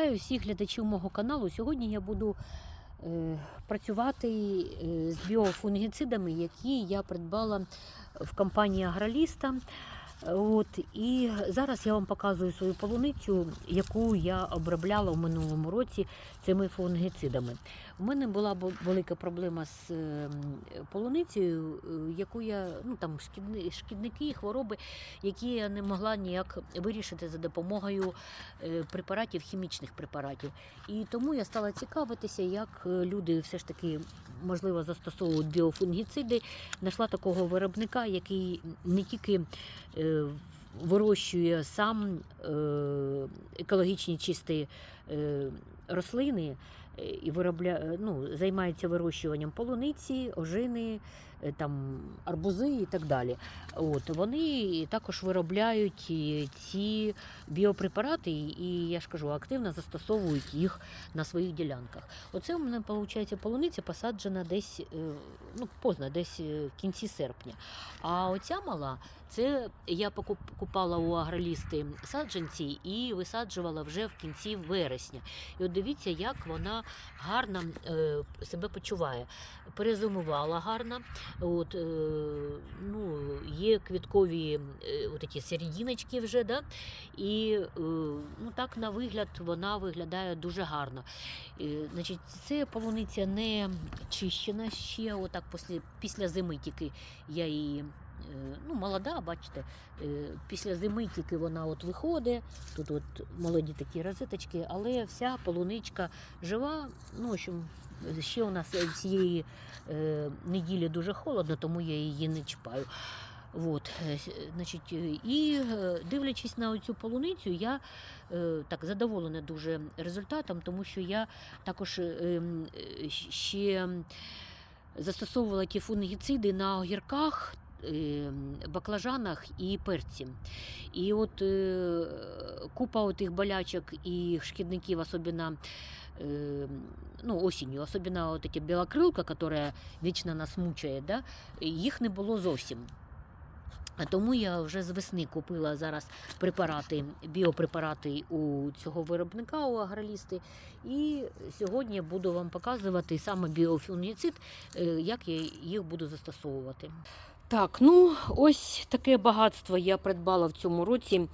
Вітаю всіх глядачів мого каналу. Сьогодні я буду е, працювати е, з біофунгіцидами, які я придбала в компанії Аграліста. От, і зараз я вам показую свою полуницю, яку я обробляла в минулому році цими фунгіцидами. У мене була велика проблема з е, полуницею, е, яку я ну там шкідни, шкідники, хвороби, які я не могла ніяк вирішити за допомогою е, препаратів, хімічних препаратів. І тому я стала цікавитися, як люди все ж таки можливо застосовують біофунгіциди. Знайшла такого виробника, який не тільки вирощує сам екологічні чисті рослини. Е, І виробля... ну, займається вирощуванням полуниці, ожини, е, там, арбузи і так далі. От, вони також виробляють ці біопрепарати, і я ж кажу, активно застосовують їх на своїх ділянках. Оце у мене виходить полуниця посаджена десь е, ну, поздно, десь е, в кінці серпня. А оця мала, це я покуп- купала у агролісти саджанці і висаджувала вже в кінці вересня. І от дивіться, як вона гарно е, себе почуває. Перезимувала гарно. От, е, ну, є квіткові е, такі серединочки вже, да? і ну, так на вигляд вона виглядає дуже гарно. Значить, це полуниця не чищена ще, отак після, після зими тільки я її. Е, Ну, молода, бачите, е, після зими тільки вона от виходить. Тут от молоді такі розеточки, але вся полуничка жива. Ну, общем, ще у нас цієї е, неділі дуже холодно, тому я її не чіпаю. От, значить, і дивлячись на цю полуницю, я так задоволена дуже результатом, тому що я також ем, ще застосовувала ті фунгіциди на огірках. Е, Баклажанах і перці. І от е, купа отих болячок і шкідників, особливо э, ну, осінню, особливо эти білокрилка, яка вічно нас мучає, да, їх не було зовсім. Тому я вже з весни купила зараз препарати, біопрепарати у цього виробника у агролісти. І сьогодні буду вам показувати саме біофунгіцид, е, як я їх буду застосовувати. Так, ну ось таке багатство я придбала в цьому році.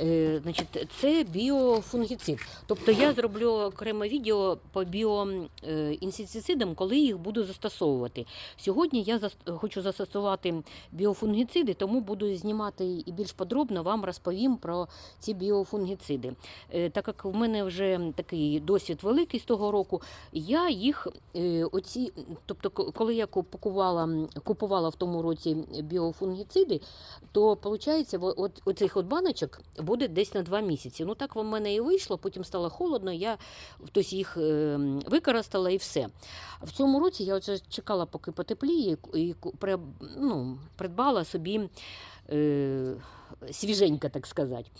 Е, значить, це біофунгіцид. Тобто я зроблю окреме відео по біоінсектицидам, коли їх буду застосовувати. Сьогодні я хочу застосувати біофунгіциди, тому буду знімати і більш подробно вам розповім про ці біофунгіциди. Е, Так як в мене вже такий досвід великий з того року, я їх е, оці, тобто, коли я купувала, купувала в тому році біофунгіциди, то виходить, от, оцих от баночок буде десь на два місяці. Ну так в мене і вийшло, потім стало холодно, я хтось їх е, використала і все. В цьому році я оце чекала, поки потепліє, і ну, придбала собі е, свіженька, так сказати.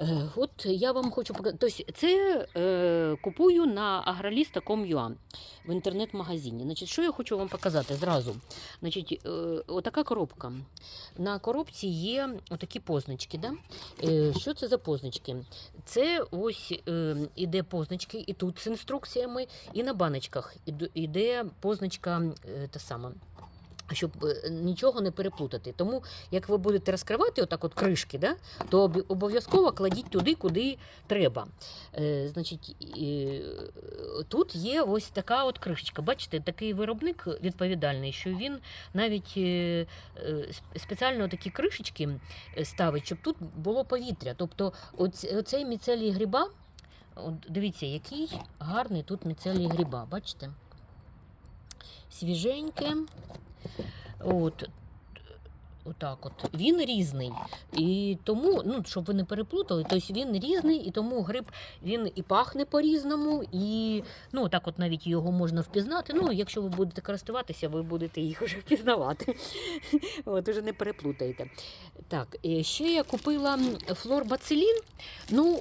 Е, От я вам хочу показати. Тобто це е, купую на agralista.com.ua в інтернет-магазині. Значить, що я хочу вам показати зразу? Значить, е, отака коробка. На коробці є отакі позначки. Да? Е, що це за позначки? Це ось е, іде позначки, і тут з інструкціями, і на баночках іде- позначка е, та сама. Щоб е, нічого не переплутати. Тому, як ви будете розкривати отак от кришки, да, то обов'язково кладіть туди, куди треба. Е, значить, е, тут є ось така от кришечка. Бачите, такий виробник відповідальний, що він навіть е, е, спеціально такі кришечки е, ставить, щоб тут було повітря. Тобто, оцей міцелій гриба, от дивіться, який гарний тут міцелій гриба, бачите? Свіженьке. От. Отак от. Він різний. І тому, ну, щоб ви не переплутали, тобто він різний, і тому гриб він і пахне по-різному, і ну, так от навіть його можна впізнати. Ну, якщо ви будете користуватися, ви будете їх вже впізнавати. От, уже не переплутаєте. Так, ще я купила флорбацилін, ну,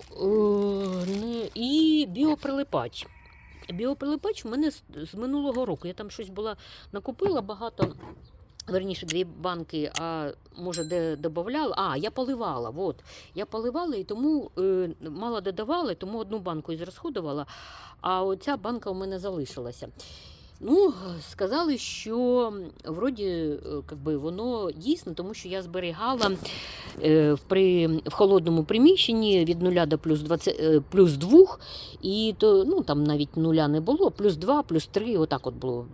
е, і біоприлипач. Біоприлипач в мене з минулого року. Я там щось була накупила багато Верніше, дві банки, а може, де додавала. А, я поливала. От. Я поливала і тому е, мало додавала, тому одну банку і а оця банка у мене залишилася. Ну, сказали, що вроді е, би, воно дійсно, тому що я зберігала е, при, в холодному приміщенні від 0 до плюс, 20, е, плюс 2, і то, ну, там навіть нуля не було, плюс 2, плюс 3, отак от було.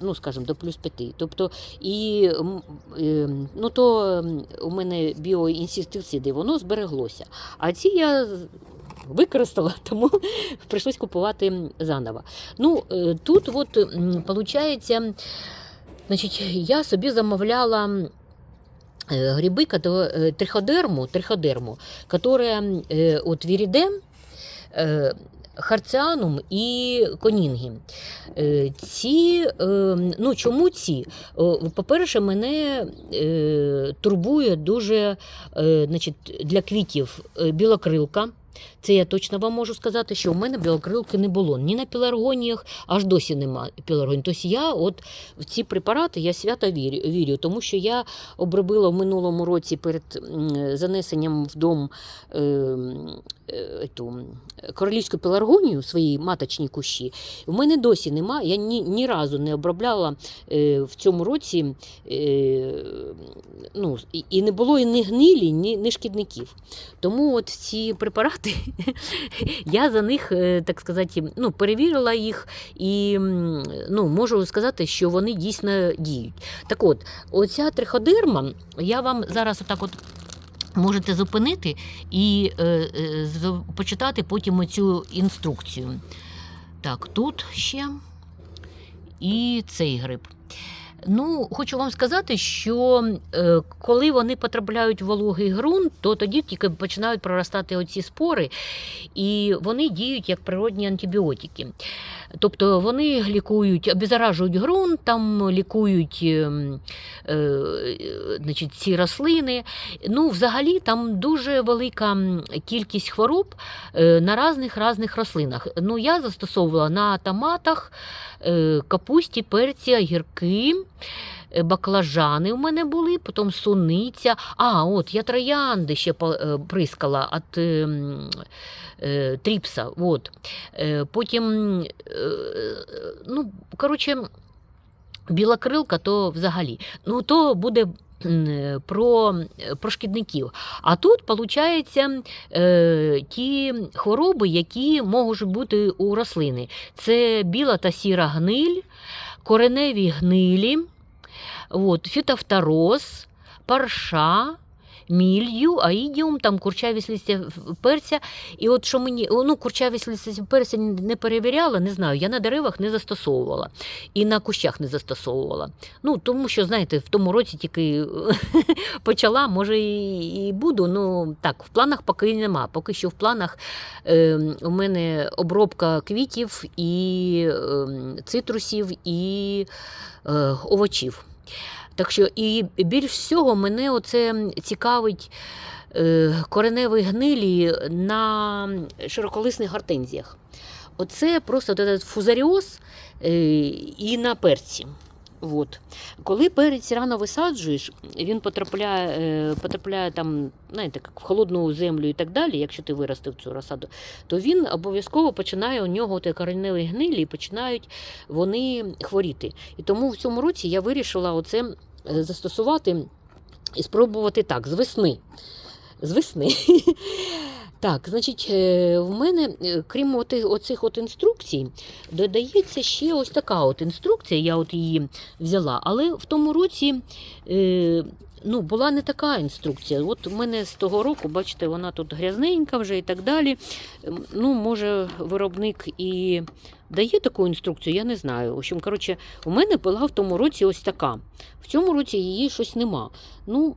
Ну, скажімо, до плюс 5. Тобто, і ну, то у мене біоінсектициди, воно збереглося. А ці я використала, тому прийшлось купувати заново. Ну, е, тут, от, виходить, значить, я собі замовляла е, гриби, е, триходерму, триходерму, которая от вірідем, е, харціанум і конінги. Е, Ці, е, ну чому ці? По-перше, мене е, турбує дуже значить, для квітів білокрилка. Це я точно вам можу сказати, що у мене білокрилки не було. Ні на пеларгоніях, аж досі нема пеларгоній. Тобто я от в ці препарати я свято вірю, вірю, тому що я обробила в минулому році перед занесенням в дом е, е, ту, королівську пеларгонію, свої маточні кущі. У мене досі нема. Я ні, ні разу не обробляла е, в цьому році. Е, ну, і- не було і ні гнилі, ні, ні шкідників. Тому от ці препарати, я за них, е, так сказати, ну, перевірила їх і ну, можу сказати, що вони дійсно діють. Так от, оця триходерма, я вам зараз отак от. Можете зупинити і е, е, почитати потім оцю інструкцію. Так, тут ще і цей гриб. Ну, хочу вам сказати, що е, коли вони потрапляють в вологий ґрунт, то тоді тільки починають проростати оці спори, і вони діють як природні антибіотики. Тобто вони лікують, обеззаражують ґрунт, там лікують е, е, значить, ці рослини. Ну, взагалі там дуже велика кількість хвороб е, на різних різних рослинах. Ну, я застосовувала на томатах, е, капусті, перці, огірки. Е, Баклажани у мене були, потім суниця. А, от я троянди ще по- е, прискала від е, е, тріпса. От. Е, Потім, е, ну, коротше, білокрилка, то взагалі. Ну, то буде е, про, про шкідників. А тут, виходить, ті хвороби, які можуть бути у рослини. Це біла та сіра гниль, кореневі гнилі, от, фітофтороз, парша. Мілью, аїдіум, там курчавість листя перця. І от що мені, ну, курчавість листя перця не перевіряла, не знаю. Я на деревах не застосовувала і на кущах не застосовувала. Ну, тому що, знаєте, в тому році тільки почала, може, і і буду. Ну так, в планах поки нема. Поки що в планах е, у мене обробка квітів і е, цитрусів і е, овочів. Так що і більш всього мене оце цікавить е, кореневі гнилі на широколисних гортензіях. Оце просто фузаріоз е, і на перці. От. Коли перець рано висаджуєш, він потрапляє, е, потрапляє там, знаєте, в холодну землю і так далі, якщо ти виростив цю розсаду, то він обов'язково починає у нього кореневі гнилі і починають вони хворіти. І тому в цьому році я вирішила оце е, застосувати і спробувати так, з весни. З весни. Так, значить, е, в мене, е, крім оцих от інструкцій, додається ще ось така от інструкція, я от її взяла, але в тому році е, ну, була не така інструкція. От у мене з того року, бачите, вона тут грязненька вже і так далі. Ну, може, виробник і дає таку інструкцію, я не знаю. В общем, коротше, у мене була в тому році ось така. В цьому році її щось нема. Ну,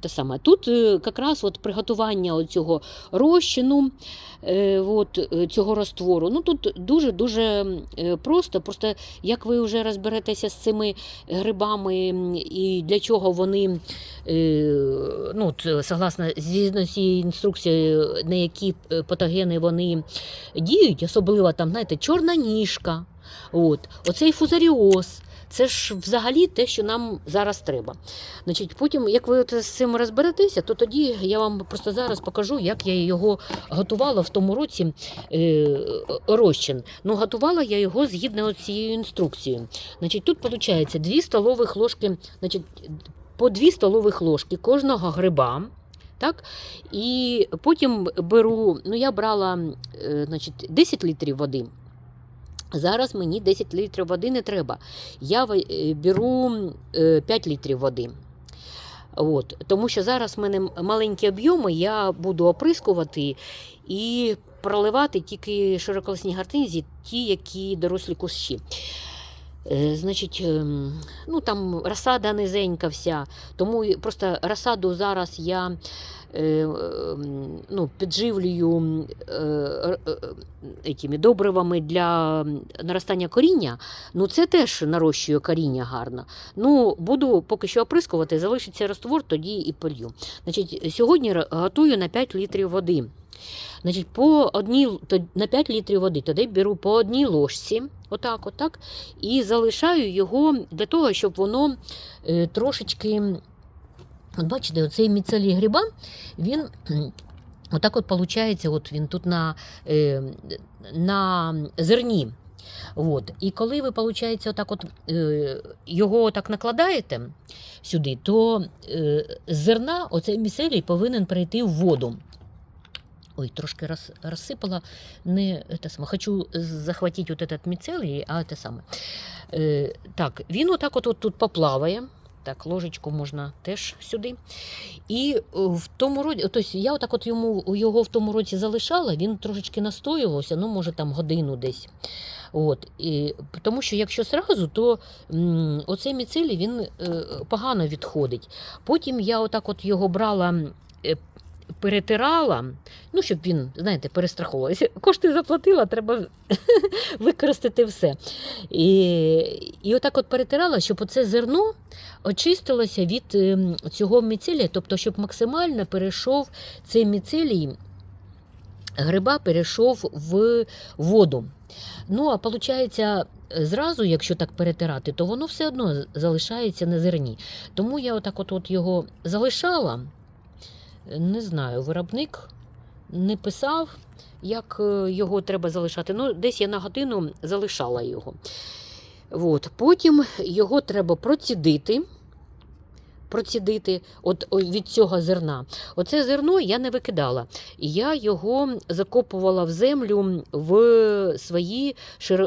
те саме. Тут е, якраз от приготування цього розчину, е, от, е, цього роствору. Ну, тут дуже-дуже просто. Просто як ви вже розберетеся з цими грибами і для чого вони, ну, согласно цією інструкцією, на які патогени вони діють, особливо там, знаєте, чорна ніжка, от, оцей фузаріоз. Це ж взагалі те, що нам зараз треба. Значить, потім, як ви з цим розберетеся, то тоді я вам просто зараз покажу, як я його готувала в тому році е, розчин. Ну, готувала я його згідно цією інструкцією. Значить, тут виходить 2 столових ложки, значить, по 2 столових ложки кожного гриба. Так? І потім беру, ну я брала е, значить, 10 літрів води. Зараз мені 10 літрів води не треба. Я е, беру е, 5 літрів води. От, тому що зараз в мене маленькі об'єми, я буду оприскувати і проливати тільки широколисні гортензії, ті, які дорослі кущі. Е, Значить, ем, ну там розсада низенька вся, тому просто розсаду зараз я е, ем, ну, підживлюю е, етими добривами для наростання коріння. Ну це теж нарощує коріння гарно. Ну, буду поки що оприскувати, залишиться раствор, тоді і полью. Значить, сьогодні готую на 5 літрів води. Значить, по одній, на 5 літрів води тоді беру по одній ложці, отак, отак, і залишаю його для того, щоб воно е, трошечки. От бачите, оцей міцелій гриба, він отак от виходить, от він тут на, е, на зерні. От. І коли ви, виходить, отак от, е, його так накладаєте сюди, то з зерна оцей міцелій повинен перейти в воду. Ой, трошки роз, розсипала. Не, те саме. Хочу захватити от этот міцелій, а те саме. Е, так, він отак от, тут поплаває. Так, ложечку можна теж сюди. І е, в тому році, тобто я отак от йому, його в тому році залишала, він трошечки настоювався, ну, може, там годину десь. От, і, тому що якщо зразу, то м, оцей міцелій він е, погано відходить. Потім я отак от його брала, е, перетирала, ну, щоб він, знаєте, перестраховувався. Кошти заплатила, треба використати все. І, і отак от перетирала, щоб оце зерно очистилося від ем, цього міцелія, тобто, щоб максимально перейшов цей міцелій гриба перейшов в воду. Ну, а виходить, зразу, якщо так перетирати, то воно все одно залишається на зерні. Тому я отак от, його залишала. Не знаю, виробник не писав, як е, його треба залишати. Ну, десь я на годину залишала його. От. Потім його треба процідити. Процідити от від цього зерна. Оце зерно я не викидала. Я його закопувала в землю в свої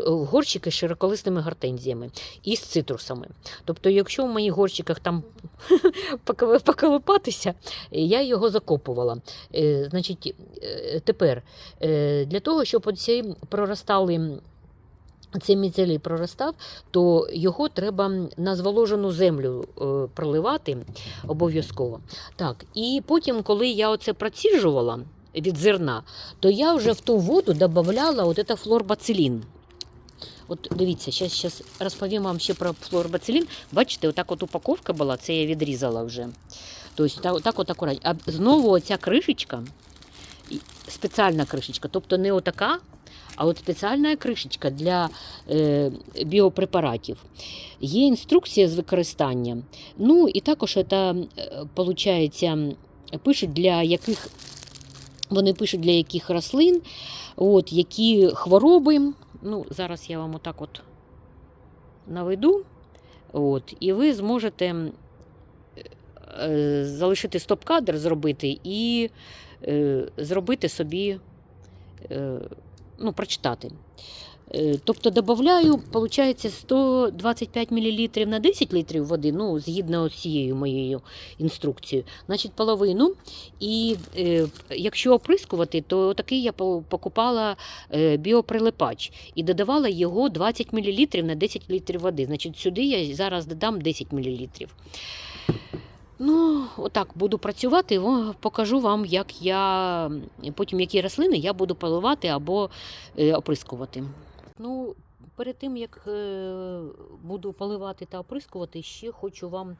горщики з широколисними гортензіями і з цитрусами. Тобто, якщо в моїх горщиках там поко- поколупатися, я його закопувала. Е, Значить, е, тепер е, для того, щоб оці проростали. Цей міцелій проростав, то його треба на зволожену землю е, проливати обов'язково. Так, і потім, коли я оце проціжувала від зерна, то я вже в ту воду додавала от це флорбацилін. От дивіться, зараз, зараз розповім вам ще про флорбацилін. Бачите, отак от упаковка була, це я відрізала вже. Тобто так, так от акуратно. А знову оця кришечка, спеціальна кришечка, тобто не отака, а от спеціальна кришечка для е, біопрепаратів. Є інструкція з використання. Ну і також це, виходить, пишуть для яких вони пишуть для яких рослин, от, які хвороби. Ну, зараз я вам отак от наведу. От, і ви зможете е, залишити стоп-кадр, зробити і е, зробити собі, е, ну, прочитати. Е, Тобто додаю, виходить, 125 мл на 10 літрів води, ну, згідно з цією моєю інструкцією, значить половину. І е, якщо оприскувати, то такий я покупала е, біоприлипач і додавала його 20 мл на 10 літрів води. Значить, сюди я зараз додам 10 мл. Ну, отак буду працювати, покажу вам, як я потім які рослини я буду поливати або е, оприскувати. Ну, перед тим як е, буду поливати та оприскувати, ще хочу вам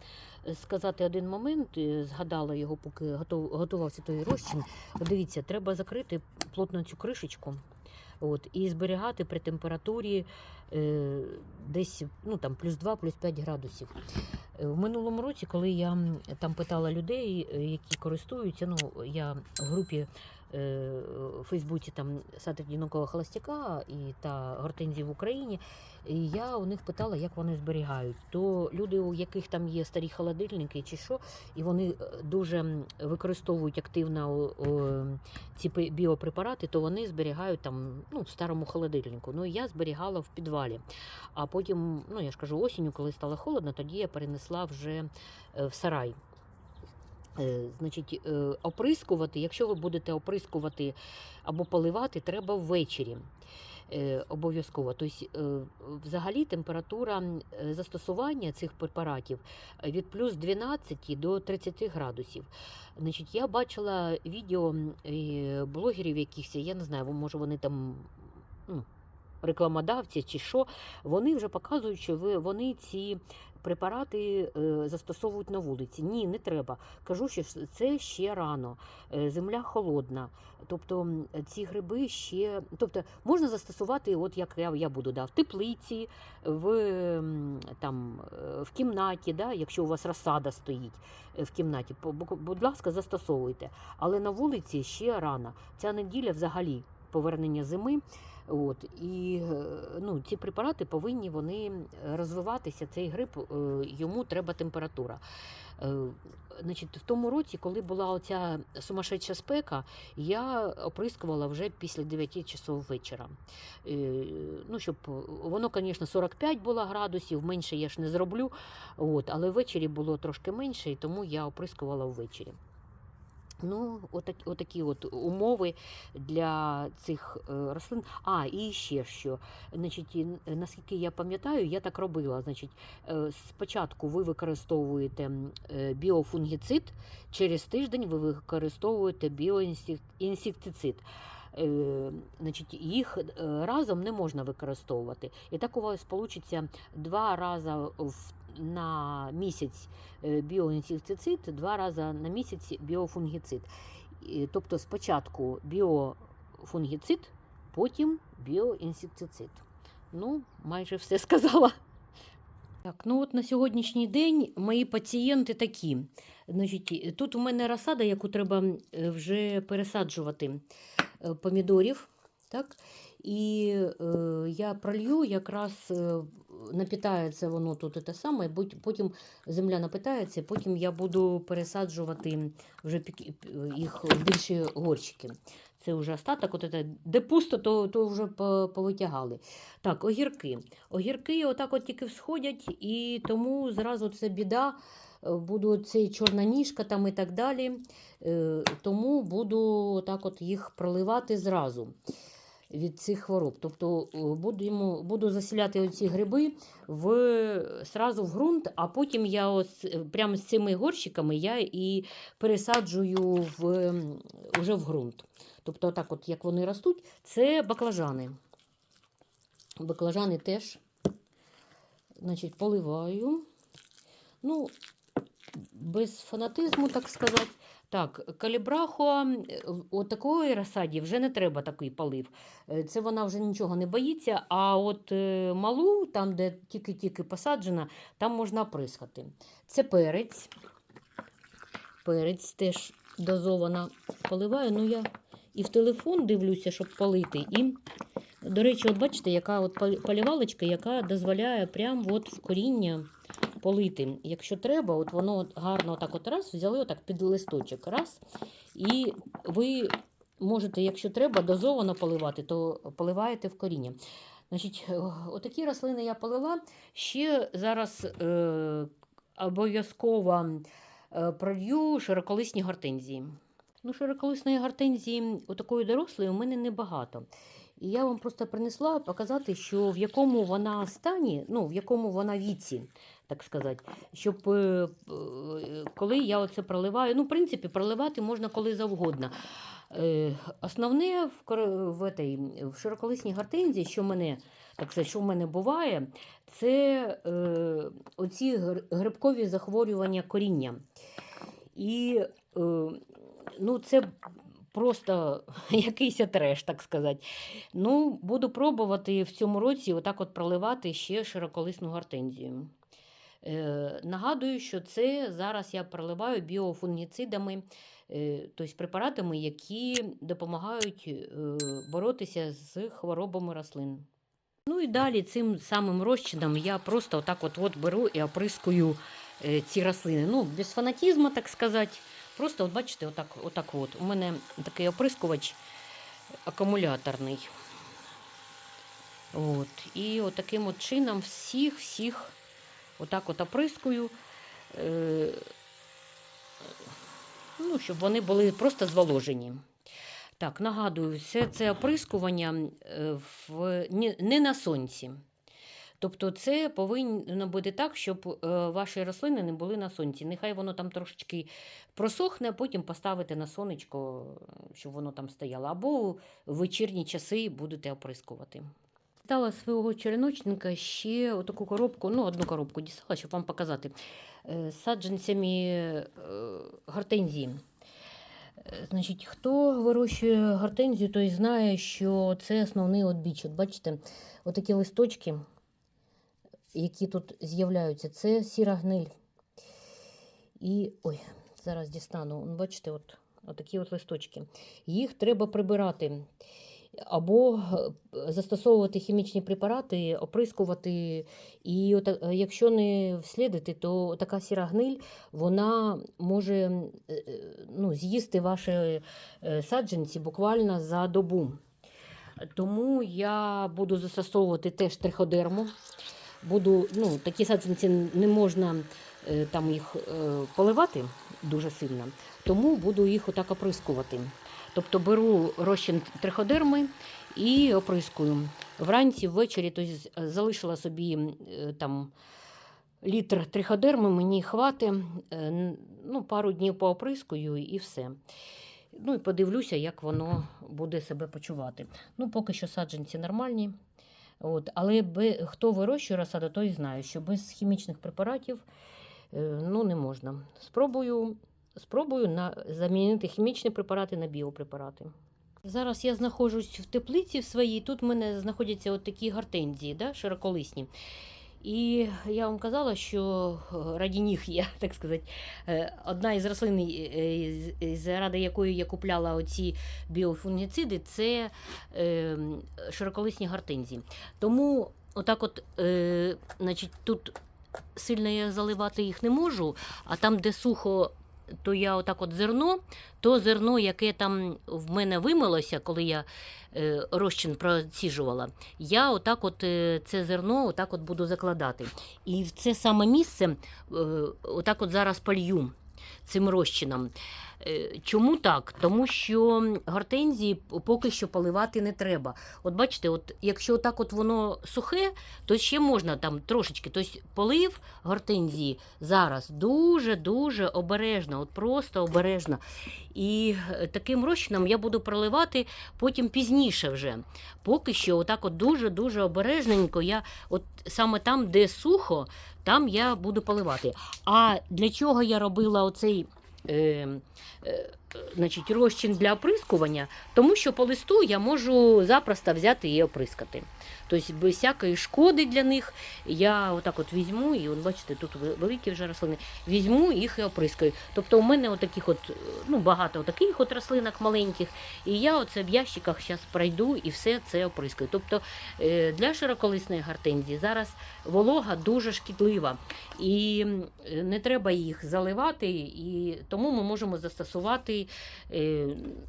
е, сказати один момент. Згадала його, поки готувався той розчин. Дивіться, треба закрити плотно цю кришечку. От, і зберігати при температурі е, десь ну, там, плюс 2, плюс 5 градусів. Е, В минулому році, коли я там питала людей, е, які користуються, ну я в групі е, Фейсбуці там сад одинокого холостяка і та гортензії в Україні. І я у них питала, як вони зберігають. То люди, у яких там є старі холодильники чи що, і вони е, дуже використовують активно ці біопрепарати, то вони зберігають там ну, в старому холодильнику. Ну я зберігала в підвалі. А потім, ну я ж кажу, осінню, коли стало холодно, тоді я перенесла вже е, в сарай. Е, Значить, е, оприскувати, якщо ви будете оприскувати або поливати, треба ввечері. Е, Обов'язково. Тобто, взагалі температура застосування цих препаратів від плюс 12 до 30 градусів. Значить, я бачила відео блогерів якихось, я не знаю, може вони там ну, рекламодавці чи що, вони вже показують, що ви, вони ці препарати е, застосовують на вулиці. Ні, не треба. Кажу, що це ще рано, е, земля холодна. Тобто ці гриби ще. Тобто можна застосувати, от як я, я буду, да, в теплиці, в, там, е, в кімнаті, да, якщо у вас розсада стоїть в кімнаті, будь ласка, застосовуйте. Але на вулиці ще рано. Ця неділя взагалі повернення зими. От, і е, ну, ці препарати повинні вони розвиватися. Цей гриб, е, йому треба температура. Е, Значить, в тому році, коли була оця сумасшедша спека, я оприскувала вже після 9 часов вечора. Ну, щоб воно, звісно, 45 було градусів, менше я ж не зроблю. От, але ввечері було трошки менше, і тому я оприскувала ввечері. Ну, отак, отакі от умови для цих е, рослин. А, і ще що. Значить, наскільки я пам'ятаю, я так робила. Значить, е, спочатку ви використовуєте е, біофунгіцид, через тиждень ви використовуєте біоінсектицид. Е, Значить, їх е, разом не можна використовувати. І так у вас вийде два рази в, на місяць е, біоінсектицид, два рази на місяць біофунгіцид. Тобто спочатку біофунгіцид, потім біоінсектицид. Ну, майже все сказала. Так, ну от на сьогоднішній день мої пацієнти такі. Значить, тут у мене розсада, яку треба е, вже пересаджувати е, помідорів. Так? І е, я пролью, якраз напітається воно тут те саме, потім земля напитається, потім я буду пересаджувати вже їх в більші горщики. Це вже остаток, от це, де пусто, то, то вже повитягали. Так, огірки. Огірки отак от тільки всходять, і тому зразу це біда. Буду цей чорна ніжка там і так далі. Е, Тому буду так от їх проливати зразу від цих хвороб. Тобто е, буду, йому, буду засіляти оці гриби в, сразу в ґрунт, а потім я ось е, прямо з цими горщиками я і пересаджую в, м, вже в ґрунт. Тобто, отак, от, як вони ростуть, це баклажани. Баклажани теж значить, поливаю. Ну, без фанатизму, так сказати. Так, калібрахо, от такої розсаді вже не треба такий полив. Е, Це вона вже нічого не боїться. А от е, малу, там, де тільки-тільки посаджена, там можна оприскати. Це перець. Перець теж дозовано поливаю. Ну, я і в телефон дивлюся, щоб полити. І, до речі, от бачите, яка от полівалочка, яка дозволяє прямо от в коріння полити. Якщо треба, от воно гарно так от раз взяли отак під листочок, раз. І ви можете, якщо треба, дозовано поливати, то поливаєте в коріння. Значить, отакі рослини я полила. Ще зараз е, обов'язково е, пролью широколисні гортензії. Ну, широколисної гортензії, отакої дорослої, у мене небагато. І я вам просто принесла показати, що в якому вона стані, ну, в якому вона віці, так сказати, щоб е, е, коли я оце проливаю, ну, в принципі, проливати можна коли завгодно. Е, Основне в, в, этой, в широколисній гортензії, що мене, так сказати, що в мене буває, це е, оці грибкові захворювання коріння. І е, ну, це просто якийсь треш, так сказати. Ну, буду пробувати в цьому році отак от проливати ще широколисну гортензію. Е, нагадую, що це зараз я проливаю біофунгіцидами, е, тобто препаратами, які допомагають е, боротися з хворобами рослин. Ну і далі цим самим розчином я просто отак от, от беру і оприскую ці рослини. Ну, без фанатізму, так сказати. Просто, от бачите, отак, отак от. У мене такий оприскувач акумуляторний. От. І от таким от чином всіх-всіх отак от оприскую. Е, ну, щоб вони були просто зволожені. Так, нагадую, все це оприскування е, в, не на сонці. Тобто це повинно бути так, щоб е, ваші рослини не були на сонці. Нехай воно там трошечки просохне, а потім поставити на сонечко, щоб воно там стояло. Або в вечірні часи будете оприскувати. Дала свого череночника ще таку коробку, ну, одну коробку дістала, щоб вам показати, е, саджанцями е, гортензії. Е, Значить, хто вирощує гортензію, той знає, що це основний одбіч. От бачите, отакі листочки, які тут з'являються, це сіра гниль. І ой, зараз дістану. Бачите, от, отакі от листочки. Їх треба прибирати. Або е, застосовувати хімічні препарати, оприскувати. І от, е, якщо не вслідити, то така сіра гниль вона може е, ну, з'їсти ваші саджанці буквально за добу. Тому я буду застосовувати теж триходерму. Буду, ну, такі саджанці не можна там їх поливати дуже сильно, тому буду їх отак оприскувати. Тобто беру розчин триходерми і оприскую. Вранці, ввечері тобто, залишила собі е, там літр триходерми, мені хватить, е, ну, пару днів пооприскую і все. Ну і подивлюся, як воно буде себе почувати. Ну, поки що саджанці нормальні. От, але би, хто вирощує розсаду, той знає, що без хімічних препаратів е, ну, не можна. Спробую, спробую на, замінити хімічні препарати на біопрепарати. Зараз я знаходжусь в теплиці в своїй. Тут в мене знаходяться от такі гортензії, да, широколисні. І я вам казала, що е, раді них я, так сказати, е, одна із рослин, е, заради якої я купляла оці біофунгіциди, це е, широколисні гортензії. Тому отак от, е, значить, тут сильно я заливати їх не можу, а там, де сухо, то я отак от зерно, то зерно, яке там в мене вимилося, коли я е, розчин проціжувала, я отак от е, це зерно отак от буду закладати. І в це саме місце е, отак от зараз полью цим розчином. Е, Чому так? Тому що гортензії поки що поливати не треба. От бачите, от якщо так от воно сухе, то ще можна там трошечки. Тобто полив гортензії зараз дуже-дуже обережно, от просто обережно. І е, таким розчином я буду проливати потім пізніше вже. Поки що, отак от дуже-дуже обережненько. Я от саме там, де сухо, там я буду поливати. А для чого я робила оцей е, е, значить, розчин для оприскування? Тому що по листу я можу запросто взяти і оприскати. Тобто без всякої шкоди для них я отак от візьму, і от бачите, тут великі вже рослини, візьму їх і оприскаю. Тобто у мене отаких от, ну, багато таких от рослинок маленьких, і я оце в ящиках зараз пройду і все це оприскаю. Тобто е, для широколисної гортензії зараз волога дуже шкідлива, і не треба їх заливати, і тому ми можемо застосувати е,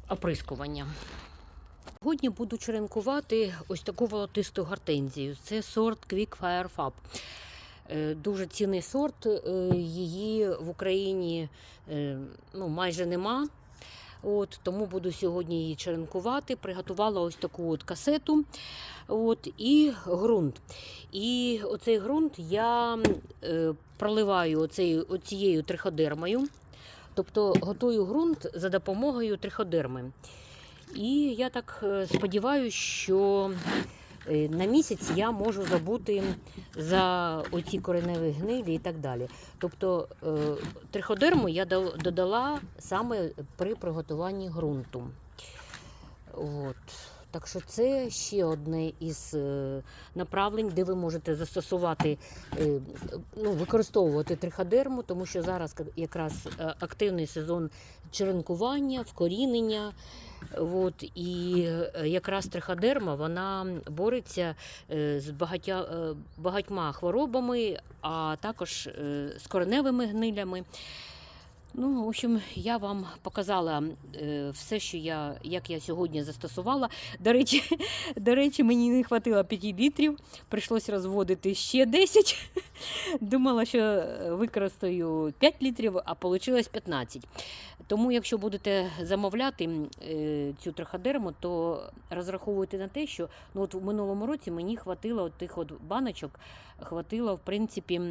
оприскування. Сьогодні буду черенкувати ось таку волотисту гортензію. Це сорт Quick Fire Fab. Е, Дуже цінний сорт. е, Її в Україні ну, майже нема. От, тому буду сьогодні її черенкувати. Приготувала ось таку от касету от, і ґрунт. І оцей ґрунт я проливаю оцею, оцією триходермою. Тобто готую ґрунт за допомогою триходерми. І я так е, сподіваюся, що е, на місяць я можу забути за оці кореневі гнилі і так далі. Тобто е, триходерму я додала саме при приготуванні ґрунту. От. Так що це ще одне із е, направлень, де ви можете застосувати, е, ну, використовувати триходерму, тому що зараз якраз е, активний сезон черенкування, вкорінення. От, і якраз триходерма вона бореться з багатьма хворобами, а також з кореневими гнилями. Ну, в общем, я вам показала е, все, що я, як я сьогодні застосувала. До речі, до речі, мені не хватило 5 літрів, прийшлось розводити ще 10. Думала, що е, використаю 5 літрів, а вийшло 15. Тому, якщо будете замовляти е, цю триходерму, то розраховуйте на те, що ну, от в минулому році мені от тих от баночок, хватило, в принципі.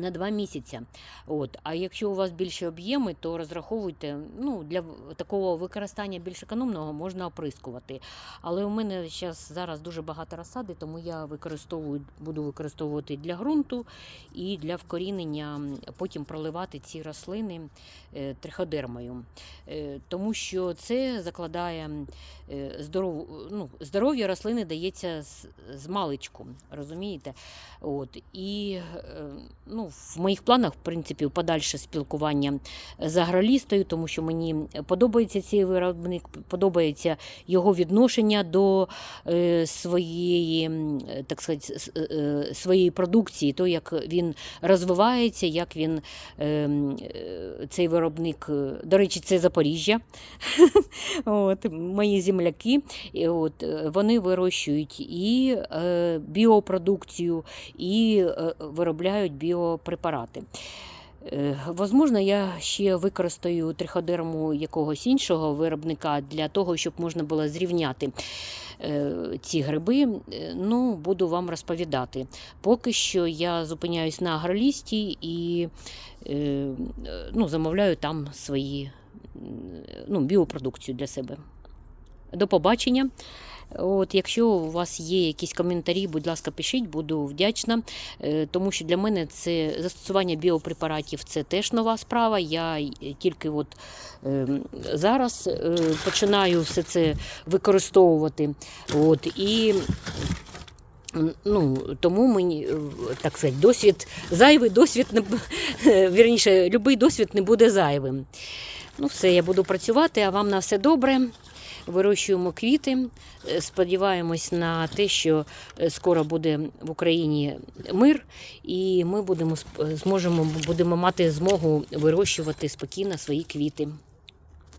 На два місяці. От. А якщо у вас більші об'єми, то розраховуйте ну, для такого використання більш економного можна оприскувати. Але у мене зараз зараз дуже багато розсади, тому я використовую, буду використовувати для ґрунту і для вкорінення, потім проливати ці рослини е, триходермою. Е, тому що це закладає е, здоров, ну, здоров'я рослини дається з, маличку, розумієте? От. І ну, в моїх планах, в принципі, подальше спілкування з агролістою, тому що мені подобається цей виробник, подобається його відношення до е, своєї, е, так сказати, е, е, своєї продукції, то як він розвивається, як він е, м, е, цей виробник, е, до речі, це Запоріжжя. От, мої земляки, от, е, вони вирощують і е, біопродукцію, і е, виробляють біопрепарати. Е, Возможно, я ще використаю триходерму якогось іншого виробника для того, щоб можна було зрівняти е, ці гриби. Е, Ну, буду вам розповідати. Поки що я зупиняюсь на агролісті і ну, замовляю там свої ну, біопродукцію для себе. До побачення. От, якщо у вас є якісь коментарі, будь ласка, пишіть, буду вдячна. Е, Тому що для мене це застосування біопрепаратів це теж нова справа. Я тільки от е, зараз е, починаю все це використовувати. От, і ну, тому мені е, так сказати, досвід, зайвий досвід не будь-який досвід не буде зайвим. Ну, все, я буду працювати, а вам на все добре. Вирощуємо квіти. Е, Сподіваємось на те, що е, скоро буде в Україні мир, і ми будемо зможемо будемо мати змогу вирощувати спокійно свої квіти.